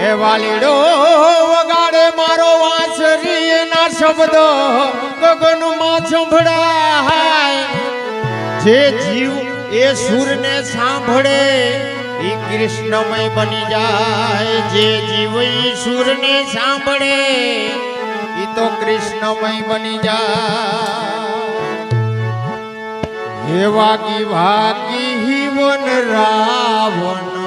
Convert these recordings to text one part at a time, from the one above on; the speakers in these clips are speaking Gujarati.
એ વાલીડો, વગાડે મારો વાંસરી ના શબ્દો ગગનમાં સંભળાય. જે જીવ એ સૂરને સાંભળે, એ કૃષ્ણમય બની જાય. જે જીવ એ સૂરને સાંભળે, એ તો કૃષ્ણમય બની જાય. હે વાગી વાગી વન રાવણ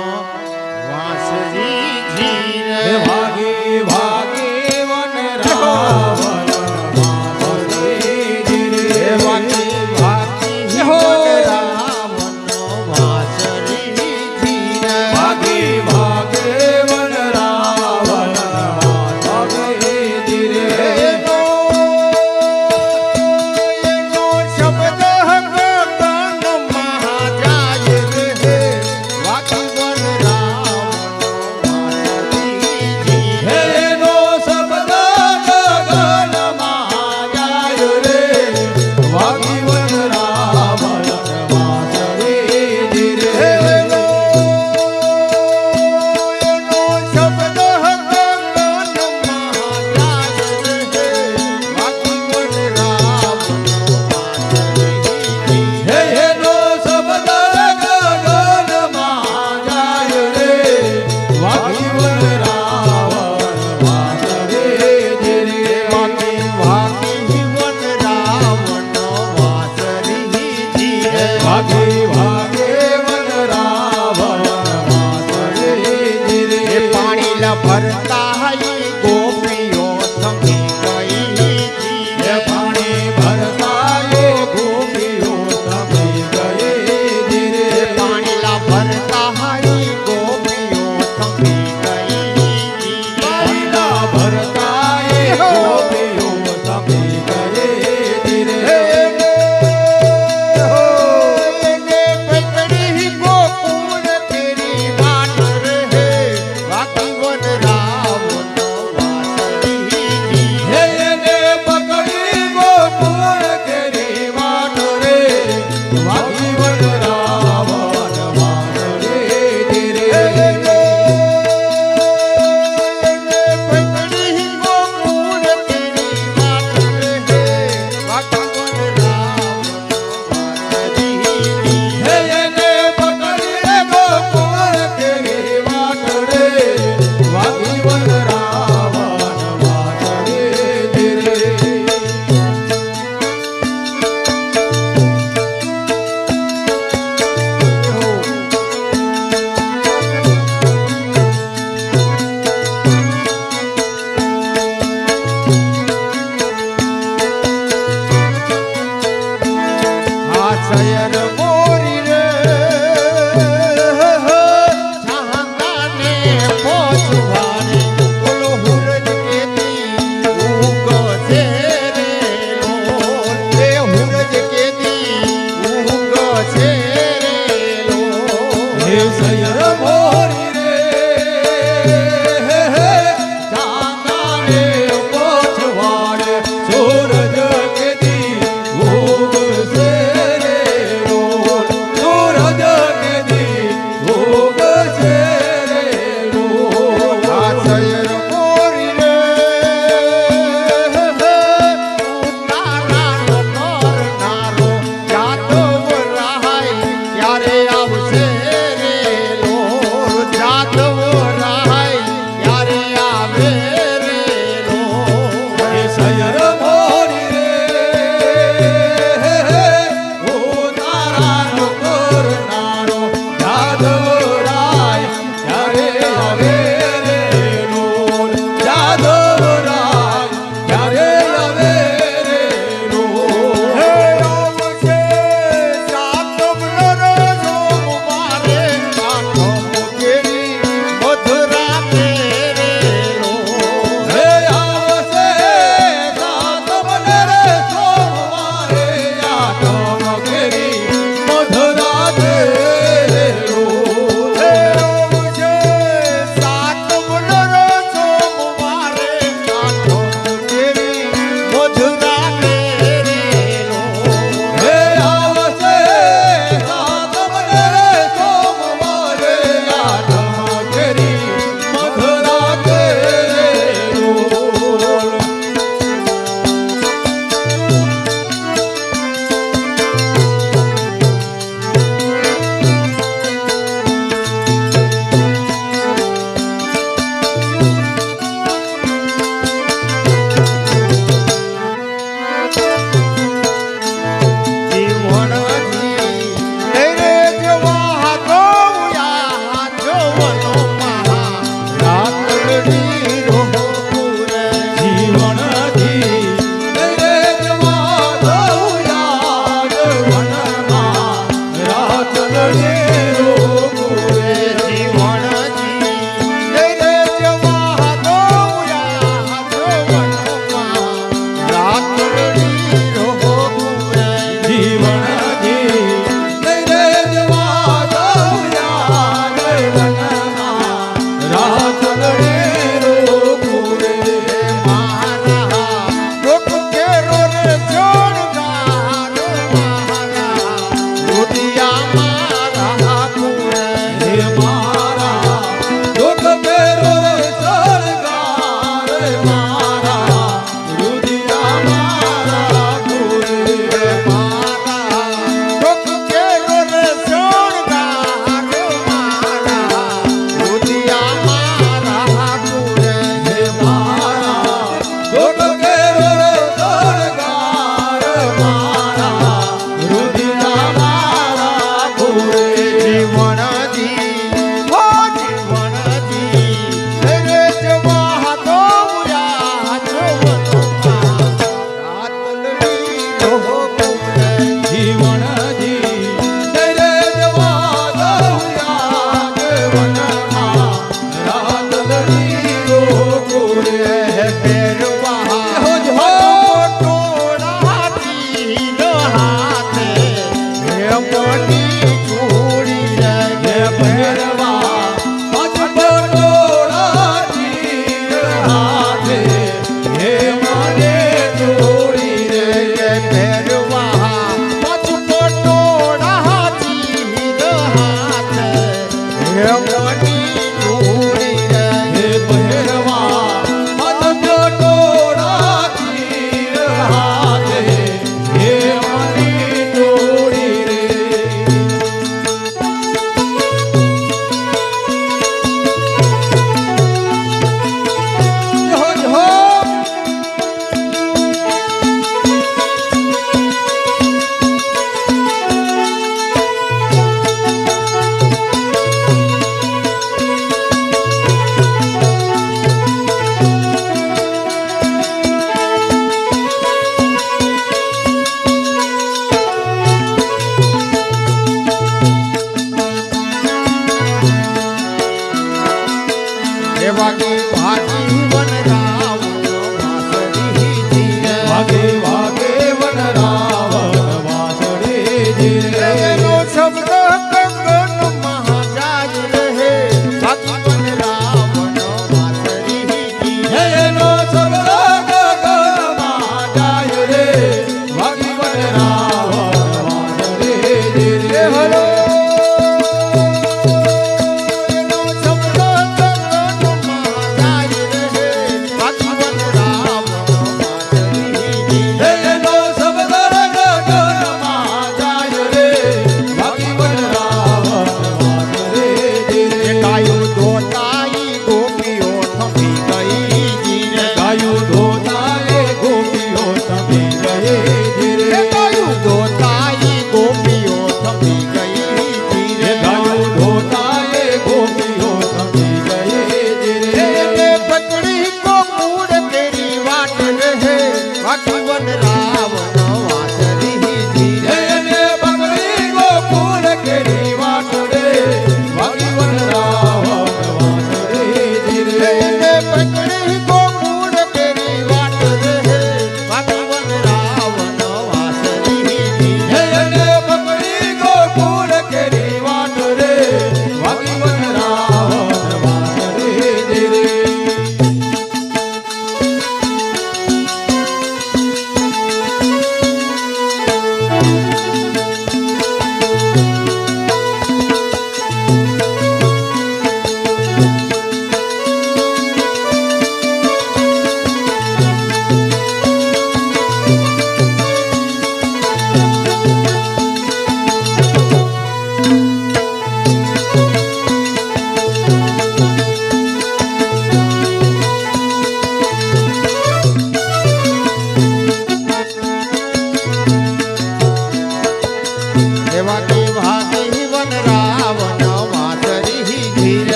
દેવ સયમ